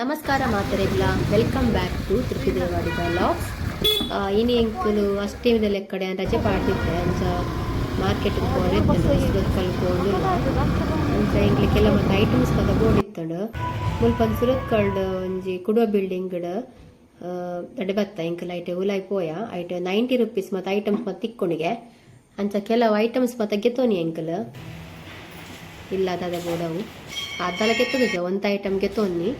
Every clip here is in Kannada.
ನಮಸ್ಕಾರ ಮಾತರೆಗ್ಲ ವೆಲ್ಕಮ್ ಬ್ಯಾಕ್ ಟು ತ್ರಿಪಿದೇವಾಡಿ ಬ್ಲಾಗ್ಸ್ ಇನಿ ಎಂಕುಲು ಅಷ್ಟೇ ಕಡೆ ರಜೆ ಪಾಡ್ತಿದ್ದೆ ಅಂಚ ಮಾರ್ಕೆಟ್ ಕಲ್ಕೊಂಡು ಅಂಚ ಎಂಕ್ಲೆ ಕೆಲವೊಂದು ಐಟಮ್ಸ್ ಪದ ಮುಲ್ಪ ಸುರತ್ ಕಲ್ಡ್ ಒಂಜಿ ಕುಡುವ ಬಿಲ್ಡಿಂಗ್ ದಡೆ ಬತ್ತ ಎಂಕಲ್ ಐಟೆ ಉಲಾಯ್ ಪೋಯ. ಐಟೆ ನೈಂಟಿ ರುಪೀಸ್ ಮತ್ತೆ ಐಟಮ್ಸ್ ಮತ್ತೆ ತಿಕ್ಕೊಂಡಿಗೆ ಅಂಚ ಕೆಲವು ಐಟಮ್ಸ್ ಮತ್ತೆ ಗೆತ್ತೋನಿ ಎಂಕಲ್. ಇಲ್ಲ ಅದಾದ ಬೋಡವು ಅದೆಲ್ಲ ಗೆತ್ತದ ಒಂದು ಐಟಮ್ ಗೆತ್ತೋನಿ.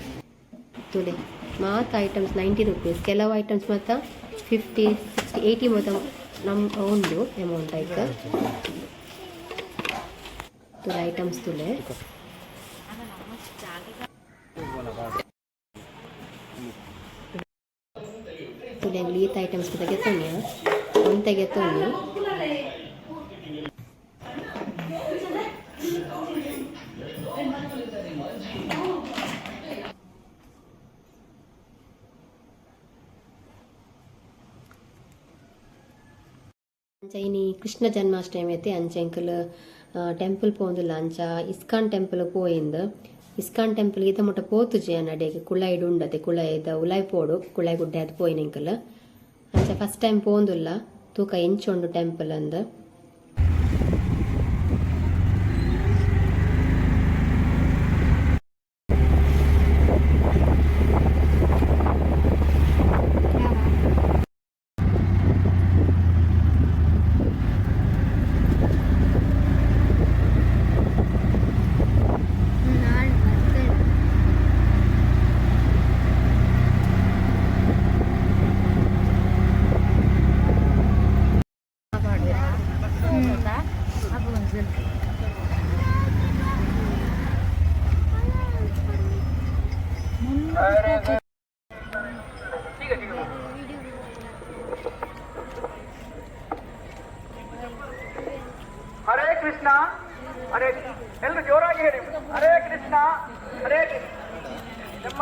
ತುಲೆ ಮಾತು ಐಟಮ್ಸ್ ನೈಂಟಿ ರುಪೀಸ್ ಕೆಲವು ಐಟಮ್ಸ್ ಮತ್ತು ಫಿಫ್ಟಿ ಸಿಕ್ಸ್ಟಿ ಏಯ್ಟಿ ಮತ್ತು ನಮ್ಮ ಉಂಡು ಅಮೌಂಟ್ ಆಯ್ತು ತುಲೆ ಐಟಮ್ಸ್ ತುಲೆ ತುಲೆ ಈತ ಐಟಮ್ಸ್ ಕೂಡ ಗೆತ್ತೋನಿ ಒಂತ ಅಂಚ ಇನಿ ಕೃಷ್ಣ ಜನ್ಮಾಷ್ಟಮಿ ಐತೆ ಅಂಚ ಎಂಕಲ್ ಟೆಂಪಲ್ ಪೋವೊಂದುಲ್ಲ ಅಂಚ ಇಸ್ಕಾನ್ ಟೆಂಪಲ್ ಪೋಯಿಂದ್. ಇಸ್ಕಾನ್ ಟೆಂಪಲ್ ಈತ ಮುಟ್ಟ ಪೋತುಜಿ ಅನ್ನಡೆಗೆ ಕುಳಾಯ್ಡು ಉಂಡತೆ ಕುಳಾಯ್ದ ಉಲಾಯ್ ಪೋಡು ಕುಳಾಯಿ ಗುಡ್ಡೆ ಅದು ಪೋಯಿನ ಎಂಕಲ್ ಅಂಚ ಫಸ್ಟ್ ಟೈಮ್ ಪೋವೊಂದುಲ್ಲ ತೂಕ ಎಂಚೊಂಡು ಟೆಂಪಲ್ ಅಂದ್. ಹರೇ ಕೃಷ್ಣ ಹರೇ ಎಲ್ಲರೂ ಜೋರಾಗಿ ಹೇಳಿ ಹರೇ ಕೃಷ್ಣ ಹರೇ ಕೃಷ್ಣ ನಮ್ಮ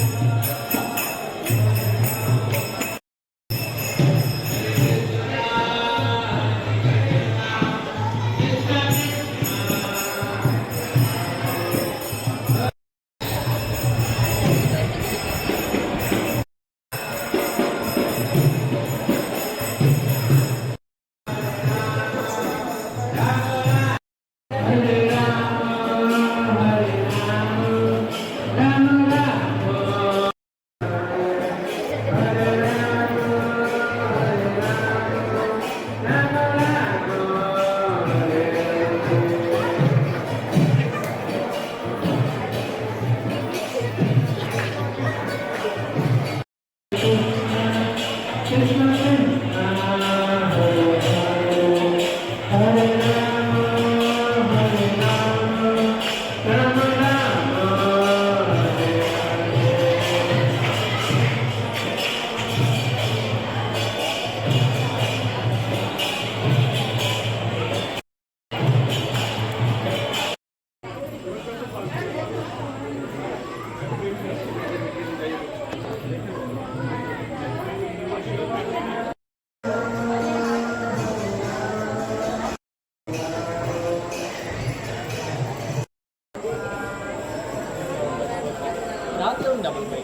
double five.